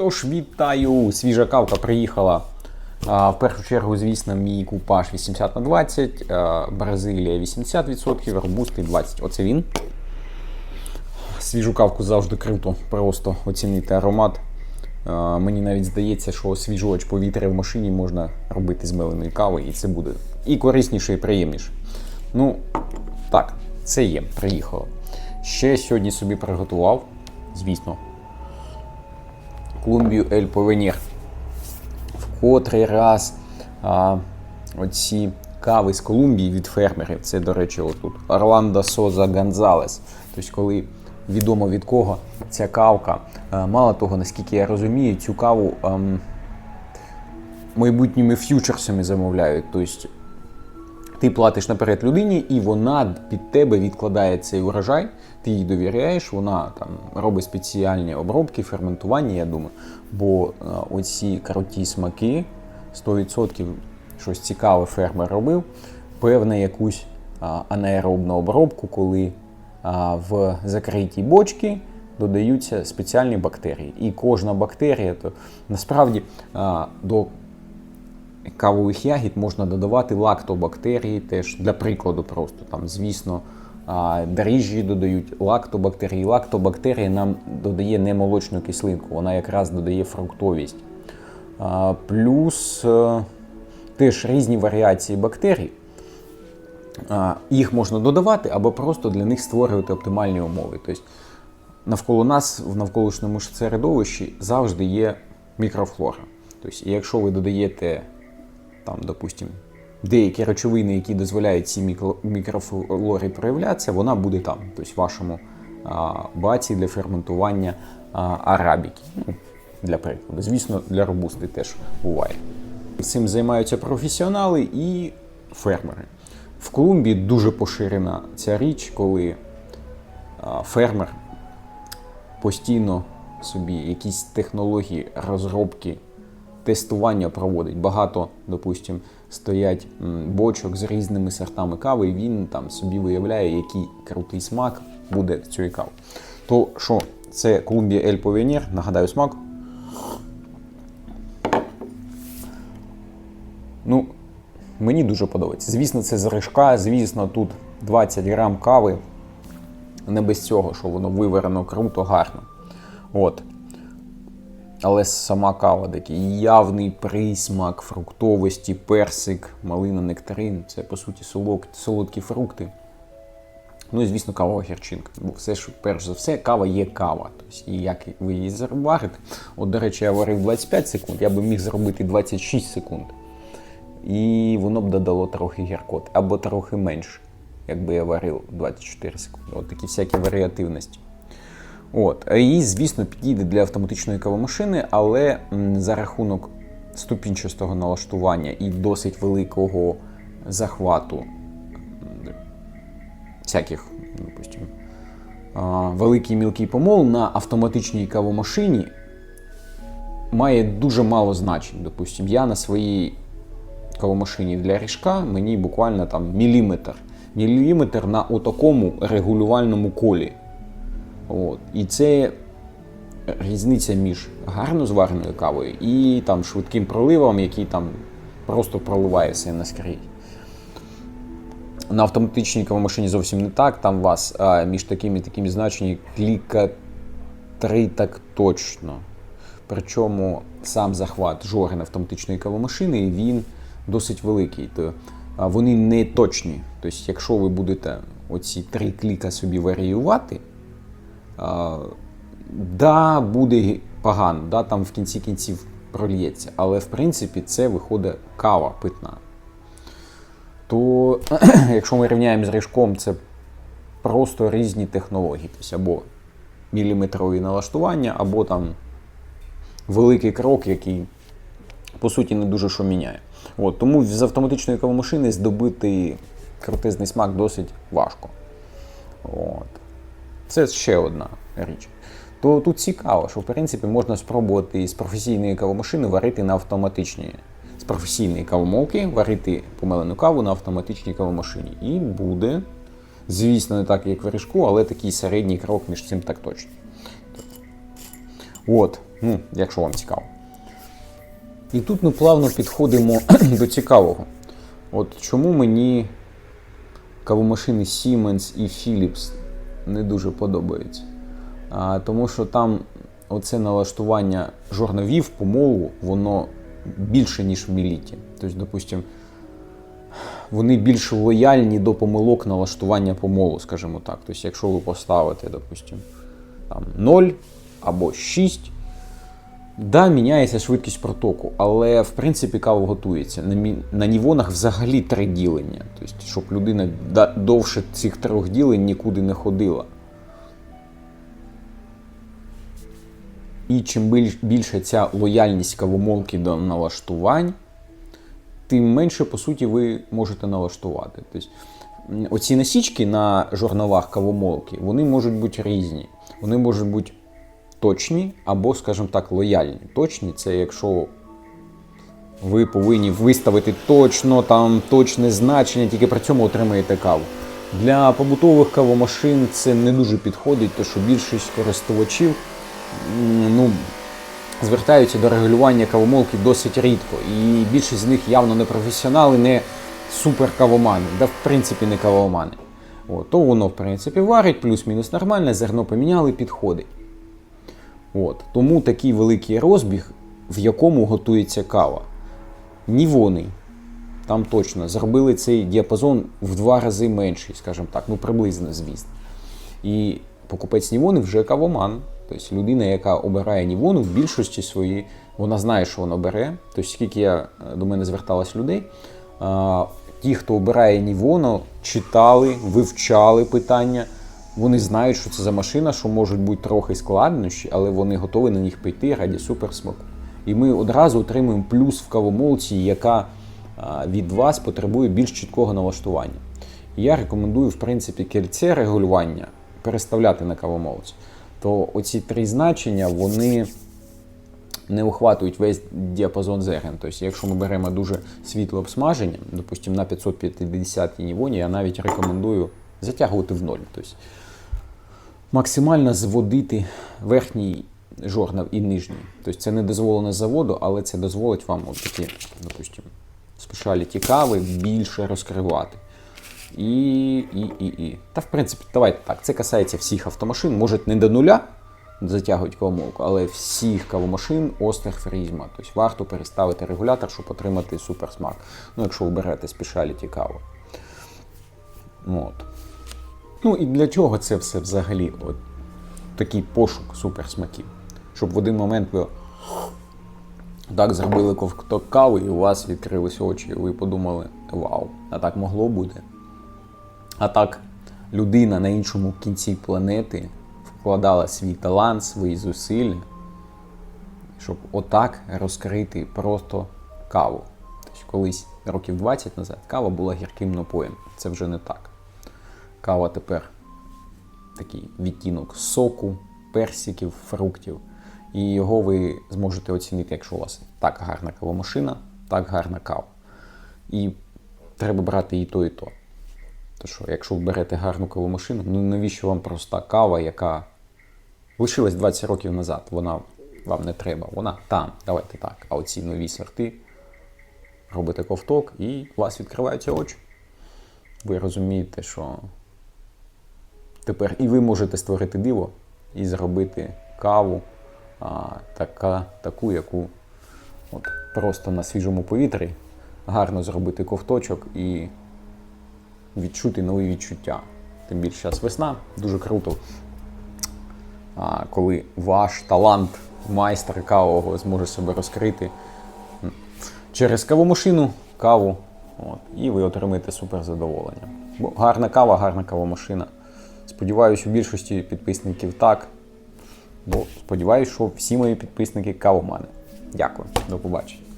Тож вітаю! Свіжа кавка приїхала. В першу чергу, звісно, мій купаж 80 на 20, Бразилія 80%, робусти 20%. Оце він. Свіжу кавку завжди круто, просто оцінити аромат. Мені навіть здається, що свіжувач повітря в машині можна робити з меленої кави, і це буде і корисніше, і приємніше. Ну, так, це є, приїхало. Ще сьогодні собі приготував, звісно, Колумбію Ель Повенір. В котрий раз а, оці кави з Колумбії від фермерів. Це, до речі, отут Орландо Соза Гонзалес. Тобто, коли відомо від кого ця кавка. А, мало того, наскільки я розумію, цю каву ам, майбутніми ф'ючерсами замовляють. Тобто, ти платиш наперед людині, і вона під тебе відкладає цей урожай. Ти їй довіряєш, вона там робить спеціальні обробки, ферментування, я думаю. Бо е, оці круті смаки 100% щось цікаве фермер робив. Певне якусь анаеробну обробку, коли в закритій бочці додаються спеціальні бактерії. І кожна бактерія, то насправді до кавових ягід можна додавати лактобактерії теж для прикладу, просто там, звісно, дріжджі додають лактобактерії. Лактобактерія нам додає не молочну кислинку, вона якраз додає фруктовість. Плюс е, теж різні варіації бактерій. Їх можна додавати або просто для них створювати оптимальні умови. Тобто навколо нас, в навколишньому середовищі, завжди є мікрофлора. Тобто, якщо ви додаєте там, допустимо, деякі речовини, які дозволяють цій мікро- мікрофлорі проявлятися, вона буде там, тобто в вашому а, баці для ферментування а, арабіки. Ну, для прикладу. Звісно, для робусти теж буває. Цим займаються професіонали і фермери. В Колумбії дуже поширена ця річ, коли фермер постійно собі якісь технології розробки, тестування проводить. Багато, допустимо, стоять бочок з різними сортами кави, і він там собі виявляє, який крутий смак буде в цієї кави. То що, це Колумбія Ель Повенір, нагадаю смак. Ну, мені дуже подобається. Звісно, це з рижка, звісно, тут 20 грам кави. Не без цього, що воно виварено круто, гарно. От. Але сама кава такий явний присмак фруктовості, персик, малина, нектарин це по суті солод- солодкі фрукти. Ну і звісно, кавова гірчинка. Бо все ж, перш за все, кава є кава. Тобто, і як ви її заварите. От, до речі, я варив 25 секунд, я би міг зробити 26 секунд. І воно б додало трохи гіркот, або трохи менше, якби я варив 24 секунди. От такі всякі варіативності. От. І, звісно, підійде для автоматичної кавомашини, але за рахунок ступінчастого налаштування і досить великого захвату всяких, допустимо, а, великий мілкий помол на автоматичній кавомашині має дуже мало значень. Допустимо, я на своїй кавомашині для ріжка мені буквально там міліметр. Міліметр на отакому регулювальному колі. От. І це різниця між гарно звареною кавою і там швидким проливом, який там просто проливає все наскрізь. На автоматичній кавомашині зовсім не так. Там у вас а, між такими і такими значеннями кліка 3 так точно. Причому сам захват жорен автоматичної кавомашини він досить великий. То, вони не точні. Тобто, якщо ви будете оці три кліка собі варіювати, да, буде погано, да, там в кінці кінців прольється. Але в принципі це виходить кава питна. То, якщо ми рівняємо з ріжком, це просто різні технології. Тобто або міліметрові налаштування, або там великий крок, який по суті не дуже що міняє. От, тому з автоматичної кавомашини здобити крутизний смак досить важко. От. Це ще одна річ. То тут цікаво, що в принципі можна спробувати з професійної кавомашини варити на автоматичній. З професійної кавомолки варити помелену каву на автоматичній кавомашині. І буде, звісно, не так, як в ріжку, але такий середній крок між цим так точно. От. Ну, якщо вам цікаво. І тут ми плавно підходимо до цікавого. От чому мені кавомашини Siemens і Philips не дуже подобається. А, тому що там оце налаштування жорновів помолу, воно більше, ніж в міліті. Тобто, допустимо, вони більш лояльні до помилок налаштування помолу, скажімо так. Тобто, якщо ви поставите, допустимо, там 0 або 6, Да, міняється швидкість протоку, але в принципі кава готується. На, на нівонах взагалі три ділення. Тобто, щоб людина довше цих трьох ділень нікуди не ходила. І чим більше ця лояльність кавомолки до налаштувань, тим менше, по суті, ви можете налаштувати. Тобто, оці насічки на жорновах кавомолки, вони можуть бути різні. Вони можуть бути точні або, скажімо так, лояльні. Точні це якщо ви повинні виставити точно там точне значення, тільки при цьому отримаєте каву. Для побутових кавомашин це не дуже підходить, тому що більшість користувачів ну, звертаються до регулювання кавомолки досить рідко. І більшість з них явно не професіонали, не суперкавомани, да в принципі не кавомани. От, то воно, в принципі, варить, плюс-мінус нормальне, зерно поміняли, підходить. От. Тому такий великий розбіг, в якому готується кава. Нівони, там точно зробили цей діапазон в два рази менший, скажімо так, ну приблизно, звісно. І покупець Нівони вже кавоман. Тобто людина, яка обирає Нівону, в більшості своїй, вона знає, що вона бере. Тобто, скільки я, е, до мене зверталось людей, ті, хто обирає Нівону, читали, вивчали питання. Вони знають, що це за машина, що можуть бути трохи складнощі, але вони готові на них піти раді суперсмаку. І ми одразу отримуємо плюс в кавомолці, яка від вас потребує більш чіткого налаштування. Я рекомендую, в принципі, кільце регулювання переставляти на кавомолці. То оці три значення, вони не охватують весь діапазон зерен. Тобто, якщо ми беремо дуже світле обсмаження, допустимо, на 550 нівоні, я навіть рекомендую затягувати в ноль. Тобто, максимально зводити верхній жорнав і нижній. Тобто це не дозволено заводу, але це дозволить вам от такі, допустимо, спешаліті кави більше розкривати. І, і, і, і. Та, в принципі, давайте так. Це касається всіх автомашин. Може не до нуля затягують кавомолку, але всіх кавомашин Остер Фрізма. Тобто варто переставити регулятор, щоб отримати суперсмак. Ну, якщо ви берете спешаліті каву. От. Ну і для чого це все взагалі? От такий пошук суперсмаків. Щоб в один момент ви так зробили ковток кави, і у вас відкрились очі, і ви подумали, вау, а так могло бути. А так людина на іншому кінці планети вкладала свій талант, свої зусилля, щоб отак розкрити просто каву. Тобто колись років 20 назад кава була гірким напоєм. Це вже не так. Кава тепер такий відтінок соку, персиків, фруктів. І його ви зможете оцінити, якщо у вас так гарна кавомашина, так гарна кава. І треба брати і то, і то. То що, якщо ви берете гарну кавомашину, ну навіщо вам проста кава, яка лишилась 20 років назад, вона вам не треба, вона там, давайте так. А оці нові сорти робите ковток і у вас відкриваються очі. Ви розумієте, що тепер і ви можете створити диво і зробити каву а, така, таку, яку от, просто на свіжому повітрі гарно зробити ковточок і відчути нові відчуття. Тим більше зараз весна, дуже круто, а, коли ваш талант майстра кавового зможе себе розкрити через кавомашину, каву, от, і ви отримаєте супер задоволення. Бо гарна кава, гарна кавомашина. Сподіваюся, у більшості підписників так. Бо сподіваюся, що всі мої підписники кавомани. Дякую, до побачення.